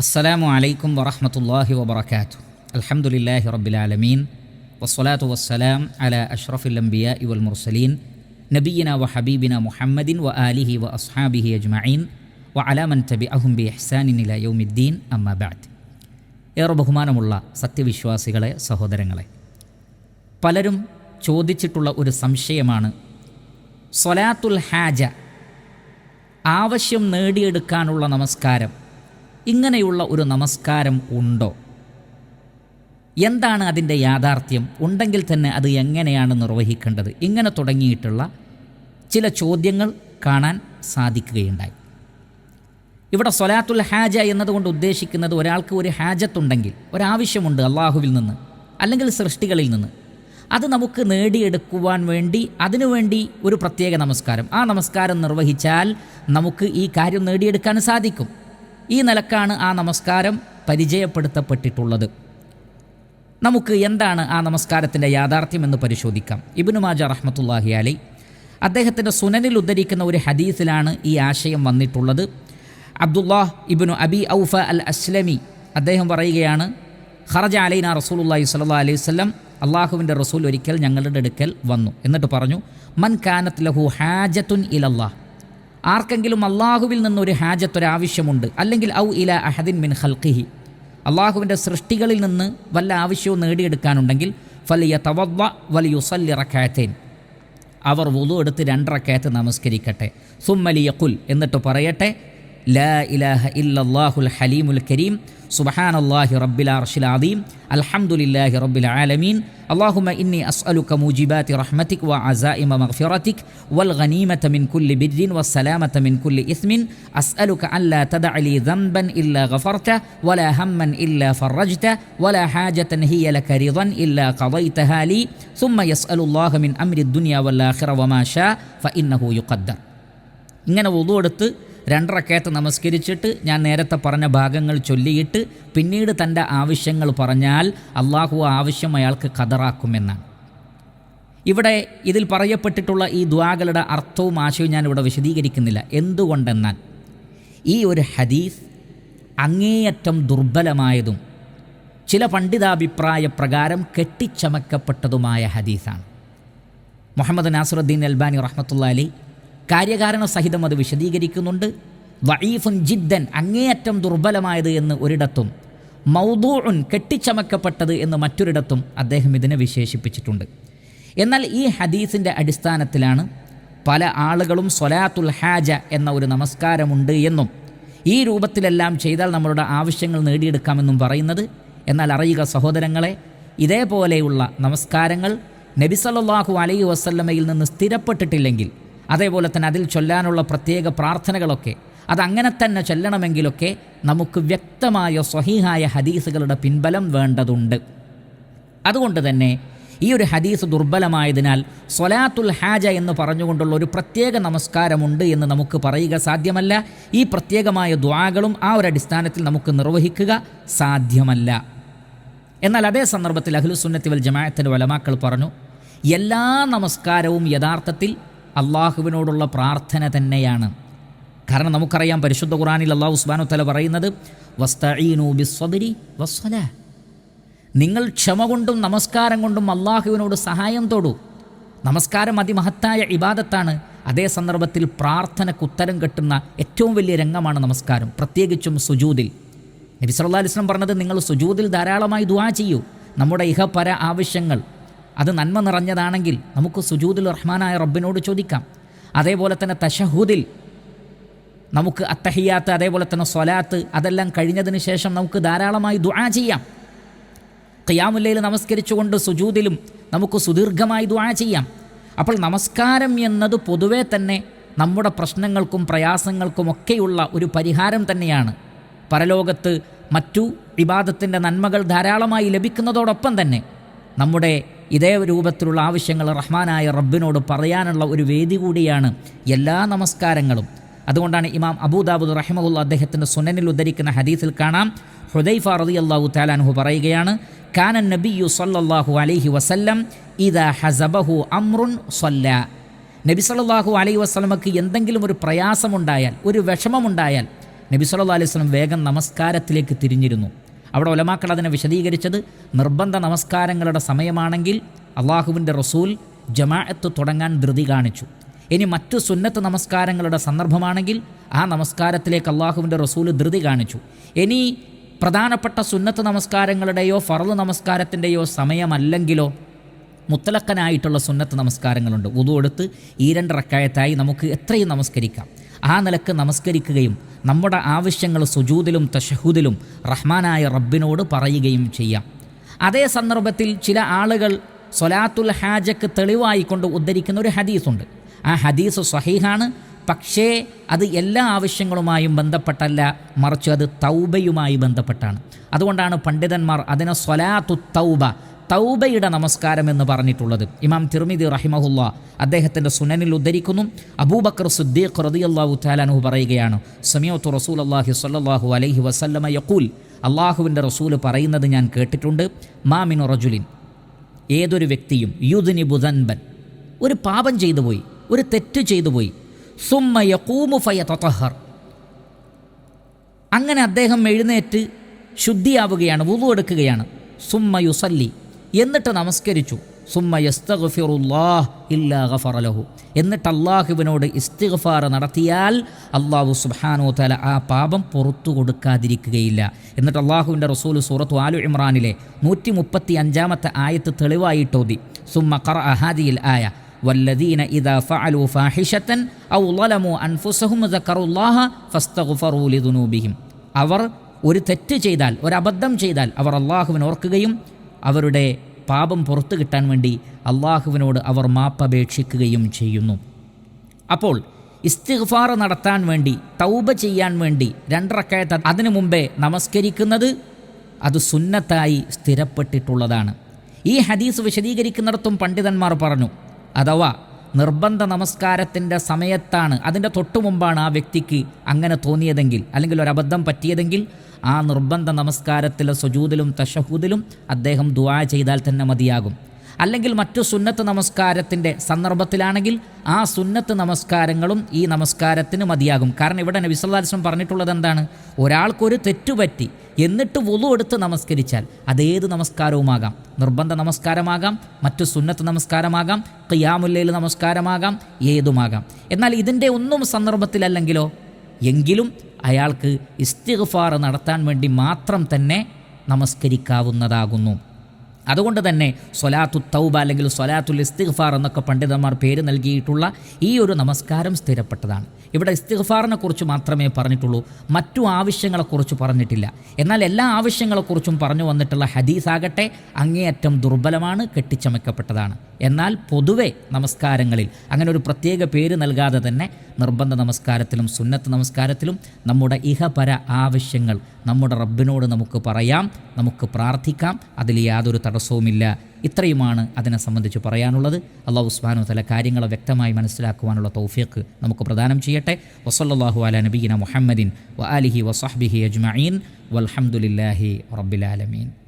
അസ്സലാമു അലൈക്കും വറഹമത്തല്ലാഹി വബർക്കാത്തു അലഹമുല്ലാഹി റബ്ബിലാലമീൻ വസ്സലാത്തു വസ്സലാം അല അഷ്റഫുല്ലംബിയ അംബിയ ഇവൽ മുർസലീൻ. നബീന വ ഹബീബിന മുഹമ്മദിൻ വ ആലിഹി വ അസ്ഹാബിഹി അജ്മീൻ വ അലാമൻ തബി അഹും ബി ഇഹ്സാനിനില യൗമിദ്ദീൻ. അമ്മബാദ് ഏറെ ബഹുമാനമുള്ള സത്യവിശ്വാസികളെ സഹോദരങ്ങളെ പലരും ചോദിച്ചിട്ടുള്ള ഒരു സംശയമാണ്. സൊലാത്തുൽ ഹാജ ആവശ്യം നേടിയെടുക്കാനുള്ള നമസ്കാരം ഇങ്ങനെയുള്ള ഒരു നമസ്കാരം ഉണ്ടോ? എന്താണ് അതിന്റെ യാഥാർത്ഥ്യം? ഉണ്ടെങ്കിൽ തന്നെ അത് എങ്ങനെയാണ് നിർവഹിക്കേണ്ടത്? ഇങ്ങനെ തുടങ്ങിയിട്ടുള്ള ചില ചോദ്യങ്ങൾ കാണാൻ സാധിക്കുകയുണ്ടായി. ഇവിടെ സൊലാത്തുൽ ഹാജ എന്നതുകൊണ്ട് ഉദ്ദേശിക്കുന്നത് ഒരാൾക്ക് ഒരു ഹാജത്തുണ്ടെങ്കിൽ ഒരാവശ്യമുണ്ട് അള്ളാഹുവിൽ നിന്ന് അല്ലെങ്കിൽ സൃഷ്ടികളിൽ നിന്ന് അത് നമുക്ക് നേടിയെടുക്കുവാൻ വേണ്ടി അതിനുവേണ്ടി ഒരു പ്രത്യേക നമസ്കാരം. ആ നമസ്കാരം നിർവഹിച്ചാൽ നമുക്ക് ഈ കാര്യം നേടിയെടുക്കാൻ സാധിക്കും. ഈ നിലക്കാണ് ആ നമസ്കാരം പരിചയപ്പെടുത്തപ്പെട്ടിട്ടുള്ളത്. നമുക്ക് എന്താണ് ആ നമസ്കാരത്തിന്റെ യാഥാർത്ഥ്യം എന്ന് പരിശോധിക്കാം. ഇബിനു മാജ റഹ്മത്തുല്ലാഹി അലി. അദ്ദേഹത്തിന്റെ സുനനിൽ ഉദ്ധരിക്കുന്ന ഒരു ഹദീസിലാണ് ഈ ആശയം വന്നിട്ടുള്ളത്. അബ്ദുല്ലാഹ് ഇബിനു അബി ഔഫ അൽ അസ്ലമി അദ്ദേഹം പറയുകയാണ് ഖറജ അലൈന റസൂലുല്ലാഹി സ്വല്ലാ അലൈഹി വസല്ലം അള്ളാഹുവിന്റെ റസൂൽ ഒരിക്കൽ ഞങ്ങളുടെ അടുക്കൽ വന്നു. എന്നിട്ട് പറഞ്ഞു മൻ കാനത്ത് ലഹു ഹാജത്തുൻ ഇലല്ലാഹ്. ആർക്കെങ്കിലും അള്ളാഹുവിൽ നിന്നൊരു ഹാജത്തൊരാവശ്യമുണ്ട് അല്ലെങ്കിൽ ഔ ഇല അഹദിൻ മിൻ ഖൽഖിഹി അള്ളാഹുവിന്റെ സൃഷ്ടികളിൽ നിന്ന് വല്ല ആവശ്യവും നേടിയെടുക്കാനുണ്ടെങ്കിൽ ഫലിയ തവവ വലിയുസല്ലി റക്കാത്തേൻ അവർ വുതു എടുത്ത് രണ്ടറക്കയത്ത് നമസ്കരിക്കട്ടെ. സുമ്മലിയ കുൽ എന്നിട്ട് പറയട്ടെ ലാ ഇലാഹ ഇല്ലല്ലാഹുൽ ഹലീമുൽ കരീം سبحان الله رب العرش العظيم الحمد لله رب العالمين اللهم إني أسألك موجبات رحمتك وعزائم مغفرتك والغنيمة من كل بر والسلامة من كل إثم أسألك أن لا تدع لي ذنبا إلا غفرته ولا هما إلا فرجته ولا حاجة هي لك رضا إلا قضيتها لي ثم يسأل الله من أمر الدنيا والآخرة وما شاء فإنه يقدر ഇങ്ങനെ വുളു എടുത്ത് രണ്ടറക്കയത്ത് നമസ്കരിച്ചിട്ട് ഞാൻ നേരത്തെ പറഞ്ഞ ഭാഗങ്ങൾ ചൊല്ലിയിട്ട് പിന്നീട് തന്റെ ആവശ്യങ്ങൾ പറഞ്ഞാൽ അള്ളാഹു ആവശ്യം അയാൾക്ക് കതറാക്കുമെന്നാണ് ഇവിടെ ഇതിൽ പറയപ്പെട്ടിട്ടുള്ള ഈ ദ്വാകളുടെ അർത്ഥവും ആശയവും ഞാൻ ഇവിടെ വിശദീകരിക്കുന്നില്ല. എന്തുകൊണ്ടെന്നാൽ ഈ ഒരു ഹദീസ് അങ്ങേയറ്റം ദുർബലമായതും ചില പണ്ഡിതാഭിപ്രായ പ്രകാരം കെട്ടിച്ചമക്കപ്പെട്ടതുമായ ഹദീസാണ്. മുഹമ്മദ് നാസുറുദ്ദീൻ അൽബാനി റഹ്മത്തുള്ള അലി കാര്യകാരണ സഹിതം അത് വിശദീകരിക്കുന്നുണ്ട്. വഈഫുൻ ജിദ്ദൻ അങ്ങേയറ്റം ദുർബലമായത് എന്ന് ഒരിടത്തും മൗദൂഉൻ കെട്ടിച്ചമക്കപ്പെട്ടത് എന്ന് മറ്റൊരിടത്തും അദ്ദേഹം ഇതിനെ വിശേഷിപ്പിച്ചിട്ടുണ്ട്. എന്നാൽ ഈ ഹദീസിന്റെ അടിസ്ഥാനത്തിലാണ് പല ആളുകളും സൊലാത്തുൽ ഹാജ എന്ന ഒരു നമസ്കാരമുണ്ട് എന്നും ഈ രൂപത്തിലെല്ലാം ചെയ്താൽ നമ്മളുടെ ആവശ്യങ്ങൾ നേടിയെടുക്കാമെന്നും പറയുന്നത്. എന്നാൽ അറിയുക സഹോദരങ്ങളെ ഇതേപോലെയുള്ള നമസ്കാരങ്ങൾ നബിസല്ലാഹു അലൈഹി വസല്ലമയിൽ നിന്ന് സ്ഥിരപ്പെട്ടിട്ടില്ലെങ്കിൽ അതേപോലെ തന്നെ അതിൽ ചൊല്ലാനുള്ള പ്രത്യേക പ്രാർത്ഥനകളൊക്കെ അതങ്ങനെ തന്നെ ചൊല്ലണമെങ്കിലൊക്കെ നമുക്ക് വ്യക്തമായ സ്വഹീഹായ ഹദീസുകളുടെ പിൻബലം വേണ്ടതുണ്ട്. അതുകൊണ്ട് തന്നെ ഈ ഒരു ഹദീസ് ദുർബലമായതിനാൽ സൊലാത്തുൽ ഹാജ എന്ന് പറഞ്ഞുകൊണ്ടുള്ള ഒരു പ്രത്യേക നമസ്കാരമുണ്ട് എന്ന് നമുക്ക് പറയുക സാധ്യമല്ല. ഈ പ്രത്യേകമായ ദ്വാകളും ആ ഒരു അടിസ്ഥാനത്തിൽ നമുക്ക് നിർവഹിക്കുക സാധ്യമല്ല. എന്നാൽ അതേ സന്ദർഭത്തിൽ അഖിലുസുന്നത്തി വൽ ജമാഅത്തിന്റെ വലമാക്കൾ പറഞ്ഞു എല്ലാ നമസ്കാരവും യഥാർത്ഥത്തിൽ അള്ളാഹുവിനോടുള്ള പ്രാർത്ഥന തന്നെയാണ്. കാരണം നമുക്കറിയാം പരിശുദ്ധ ഖുറാനിൽ അള്ളാഹു ഉസ്മാനു തല പറയുന്നത് നിങ്ങൾ ക്ഷമ കൊണ്ടും നമസ്കാരം കൊണ്ടും അള്ളാഹുവിനോട് സഹായം തോടൂ. നമസ്കാരം അതിമഹത്തായ ഇബാദത്താണ്. അതേ സന്ദർഭത്തിൽ പ്രാർത്ഥനയ്ക്ക് ഉത്തരം കെട്ടുന്ന ഏറ്റവും വലിയ രംഗമാണ് നമസ്കാരം പ്രത്യേകിച്ചും സുജൂതിൽ. നബി സല്ലാ അലിസ്ലം പറഞ്ഞത് നിങ്ങൾ സുജൂതിൽ ധാരാളമായി ദുവാ ചെയ്യൂ. നമ്മുടെ ഇഹപര ആവശ്യങ്ങൾ അത് നന്മ നിറഞ്ഞതാണെങ്കിൽ നമുക്ക് സുജൂദുൽ റഹ്മാനായ റബ്ബിനോട് ചോദിക്കാം. അതേപോലെ തന്നെ തഷഹൂദിൽ നമുക്ക് അത്തഹിയാത്ത് അതേപോലെ തന്നെ സ്വലാത്ത് അതെല്ലാം കഴിഞ്ഞതിന് ശേഷം നമുക്ക് ധാരാളമായി ദുആ ചെയ്യാം. ഖിയാമുല്ലയിൽ നമസ്കരിച്ചുകൊണ്ട് സുജൂദിലും നമുക്ക് സുദീർഘമായി ദുആ ചെയ്യാം. അപ്പോൾ നമസ്കാരം എന്നത് പൊതുവെ തന്നെ നമ്മുടെ പ്രശ്നങ്ങൾക്കും പ്രയാസങ്ങൾക്കും പ്രയാസങ്ങൾക്കുമൊക്കെയുള്ള ഒരു പരിഹാരം തന്നെയാണ്. പരലോകത്ത് മറ്റു വിവാദത്തിന്റെ നന്മകൾ ധാരാളമായി ലഭിക്കുന്നതോടൊപ്പം തന്നെ നമ്മുടെ ഇതേ രൂപത്തിലുള്ള ആവശ്യങ്ങൾ റഹ്മാനായ റബ്ബിനോട് പറയാനുള്ള ഒരു വേദി കൂടിയാണ് എല്ലാ നമസ്കാരങ്ങളും. അതുകൊണ്ടാണ് ഇമാം അബൂദാബുദ് റഹിമഹുല്ല അദ്ദേഹത്തിന്റെ സുനനിൽ ഉദ്ധരിക്കുന്ന ഹദീസിൽ കാണാം. ഹുദൈഫ റതി അള്ളാഹു താലാൻഹു പറയുകയാണ് കാനൻ നബിയു സല്ലല്ലാഹു അലൈഹി വസല്ലം ഇദാ ഹസബഹു അമ്രുൻ സൊല്ല. നബി സല്ലല്ലാഹു അലൈഹി വസ്ലമക്ക് എന്തെങ്കിലും ഒരു പ്രയാസമുണ്ടായാൽ ഒരു വിഷമമുണ്ടായാൽ നബി സല്ലല്ലാഹു അലൈഹി വസല്ലം വേഗം നമസ്കാരത്തിലേക്ക് തിരിഞ്ഞിരുന്നു. അവിടെ ഒലമാക്കൾ അതിനെ വിശദീകരിച്ചത് നിർബന്ധ നമസ്കാരങ്ങളുടെ സമയമാണെങ്കിൽ അള്ളാഹുവിന്റെ റസൂൽ ജമാഅത്ത് തുടങ്ങാൻ ധൃതി കാണിച്ചു. ഇനി മറ്റു സുന്നത്ത് നമസ്കാരങ്ങളുടെ സന്ദർഭമാണെങ്കിൽ ആ നമസ്കാരത്തിലേക്ക് അള്ളാഹുവിന്റെ റസൂൽ ധൃതി കാണിച്ചു. ഇനി പ്രധാനപ്പെട്ട സുന്നത്ത് നമസ്കാരങ്ങളുടെയോ ഫറു നമസ്കാരത്തിന്റെയോ സമയമല്ലെങ്കിലോ മുത്തലക്കനായിട്ടുള്ള സുന്നത്ത് നമസ്കാരങ്ങളുണ്ട്. ഉതു എടുത്ത് ഈ രണ്ട് റക്കായത്തായി നമുക്ക് എത്രയും നമസ്കരിക്കാം. ആ നിലയ്ക്ക് നമസ്കരിക്കുകയും നമ്മുടെ ആവശ്യങ്ങൾ സുജൂതിലും തഷഹുദിലും റഹ്മാനായ റബ്ബിനോട് പറയുകയും ചെയ്യാം. അതേ സന്ദർഭത്തിൽ ചില ആളുകൾ സൊലാത്തുൽ ഹാജക്ക് തെളിവായി കൊണ്ട് ഉദ്ധരിക്കുന്ന ഒരു ഹദീസുണ്ട്. ആ ഹദീസ് സഹീഹാണ്. പക്ഷേ അത് എല്ലാ ആവശ്യങ്ങളുമായും ബന്ധപ്പെട്ടല്ല മറിച്ച് അത് തൗബയുമായി ബന്ധപ്പെട്ടാണ്. അതുകൊണ്ടാണ് പണ്ഡിതന്മാർ അതിനെ സ്വലാത്തു തൗബ തൗബയുടെ നമസ്കാരം എന്ന് പറഞ്ഞിട്ടുള്ളത്. ഇമാം തിർമിദി റഹിമഹുല്ല അദ്ദേഹത്തിന്റെ സുനനിൽ ഉദ്ധരിക്കുന്നു. അബൂബക്കർ സുദ്ദീഖ് റതിയല്ലാഹു താലാനുഹു പറയുകയാണ് സമയത്ത് റസൂൽ അള്ളാഹി സല്ലാഹു അലൈഹി വസല്ലമ യക്കൂൽ അള്ളാഹുവിന്റെ റസൂൽ പറയുന്നത് ഞാൻ കേട്ടിട്ടുണ്ട്. മാമിനു റജുലിൻ ഏതൊരു വ്യക്തിയും യുദിനി ബുധൻബൻ ഒരു പാപം ചെയ്തു പോയി ഒരു തെറ്റ് ചെയ്തു പോയി. സുമ്മ യക്കൂമു ഫയ അങ്ങനെ അദ്ദേഹം എഴുന്നേറ്റ് ശുദ്ധിയാവുകയാണ് വുതു എടുക്കുകയാണ്. സുമ്മ യുസല്ലി എന്നിട്ട് നമസ്കരിച്ചു സുമ്മ യസ്തഗ്ഫിറുല്ലാഹ് ഇല്ലാ ഗഫറലഹു എന്നിട്ട് അള്ളാഹുവിനോട് ഇസ്തിഗ്ഫാർ നടത്തിയാൽ അള്ളാഹു സുബ്ഹാനു തല ആ പാപം പുറത്തു കൊടുക്കാതിരിക്കുകയില്ല എന്നിട്ട് അള്ളാഹുവിൻ്റെ റസൂൽ സൂറത്തു ആലു ഇമ്രാനിലെ നൂറ്റി മുപ്പത്തി അഞ്ചാമത്തെ ആയത്ത് തെളിവായിട്ടോതി സുമ്മ ഖറ അഹാദിയിൽ ആയ والذين إذا فعلوا فاحشة أو ظلموا أنفسهم ذكروا الله فاستغفروا لذنوبهم അവർ ഒരു തെറ്റ് ചെയ്താൽ ഒരു അബദ്ധം ചെയ്താൽ അവർ അള്ളാഹുവിനെ ഓർക്കുകയും അവരുടെ പാപം പുറത്തു കിട്ടാൻ വേണ്ടി അള്ളാഹുവിനോട് അവർ മാപ്പപേക്ഷിക്കുകയും ചെയ്യുന്നു. അപ്പോൾ ഇസ്തിഗ്ഫാർ നടത്താൻ വേണ്ടി തൗബ ചെയ്യാൻ വേണ്ടി രണ്ടറക്കയത്ത് അതിനു മുമ്പേ നമസ്കരിക്കുന്നത് അത് സുന്നത്തായി സ്ഥിരപ്പെട്ടിട്ടുള്ളതാണ്. ഈ ഹദീസ് വിശദീകരിക്കുന്നിടത്തും പണ്ഡിതന്മാർ പറഞ്ഞു അഥവാ നിർബന്ധ നമസ്കാരത്തിന്റെ സമയത്താണ് അതിന്റെ തൊട്ടു മുമ്പാണ് ആ വ്യക്തിക്ക് അങ്ങനെ തോന്നിയതെങ്കിൽ അല്ലെങ്കിൽ ഒരബദ്ധം പറ്റിയതെങ്കിൽ ആ നിർബന്ധ നമസ്കാരത്തിലെ സുജൂതിലും തഷഹൂദിലും അദ്ദേഹം ദുവാ ചെയ്താൽ തന്നെ മതിയാകും. അല്ലെങ്കിൽ മറ്റു സുന്നത്ത് നമസ്കാരത്തിന്റെ സന്ദർഭത്തിലാണെങ്കിൽ ആ സുന്നത്ത് നമസ്കാരങ്ങളും ഈ നമസ്കാരത്തിന് മതിയാകും. കാരണം ഇവിടെ നബി പറഞ്ഞിട്ടുള്ളത് എന്താണ്? ഒരാൾക്കൊരു തെറ്റുപറ്റി എന്നിട്ട് വുളു എടുത്ത് നമസ്കരിച്ചാൽ അതേത് നമസ്കാരവുമാകാം? നിർബന്ധ നമസ്കാരമാകാം മറ്റു സുന്നത്ത് നമസ്കാരമാകാം ഖിയാമുല്ലയിൽ നമസ്കാരമാകാം ഏതുമാകാം? എന്നാൽ ഇതിന്റെ ഒന്നും സന്ദർഭത്തിലല്ലെങ്കിലോ? എങ്കിലും അയാൾക്ക് ഇസ്തിഗ്ഫാർ നടത്താൻ വേണ്ടി മാത്രം തന്നെ നമസ്കരിക്കാവുന്നതാകുന്നു. അതുകൊണ്ട് തന്നെ സൊലാത്തു തൗബ അല്ലെങ്കിൽ സൊലാത്തുൽ ഇസ്തിഗ്ഫാർ എന്നൊക്കെ പണ്ഡിതന്മാർ പേര് നൽകിയിട്ടുള്ള ഈ ഒരു നമസ്കാരം സ്ഥിരപ്പെട്ടതാണ്. ഇവിടെ ഇസ്തിഗ്ഫാറിനെ കുറിച്ച് മാത്രമേ പറഞ്ഞിട്ടുള്ളൂ. മറ്റു ആവശ്യങ്ങളെക്കുറിച്ച് പറഞ്ഞിട്ടില്ല. എന്നാൽ എല്ലാ ആവശ്യങ്ങളെക്കുറിച്ചും പറഞ്ഞു വന്നിട്ടുള്ള ഹദീസാകട്ടെ അങ്ങേയറ്റം ദുർബലമാണ് കെട്ടിച്ചമയ്ക്കപ്പെട്ടതാണ്. എന്നാൽ പൊതുവെ നമസ്കാരങ്ങളിൽ അങ്ങനെ ഒരു പ്രത്യേക പേര് നൽകാതെ തന്നെ നിർബന്ധ നമസ്കാരത്തിലും സുന്നത്ത് നമസ്കാരത്തിലും നമ്മുടെ ഇഹപര ആവശ്യങ്ങൾ നമ്മുടെ റബ്ബിനോട് നമുക്ക് പറയാം നമുക്ക് പ്രാർത്ഥിക്കാം അതിൽ യാതൊരു തടസ്സവുമില്ല. ഇത്രയുമാണ് അതിനെ സംബന്ധിച്ച് പറയാനുള്ളത്. അള്ളാഹു ഉസ്മാനു തല കാര്യങ്ങളെ വ്യക്തമായി മനസ്സിലാക്കുവാനുള്ള തൗഫീഖ് നമുക്ക് പ്രദാനം ചെയ്യട്ടെ. വസല്ലാഹു അല നബീന മുഹമ്മദിൻ വ അലിഹി വസഹ്ബിഹി അജ്മീൻ വൽഹംദുലില്ലാഹി റബ്ബിലാലമീൻ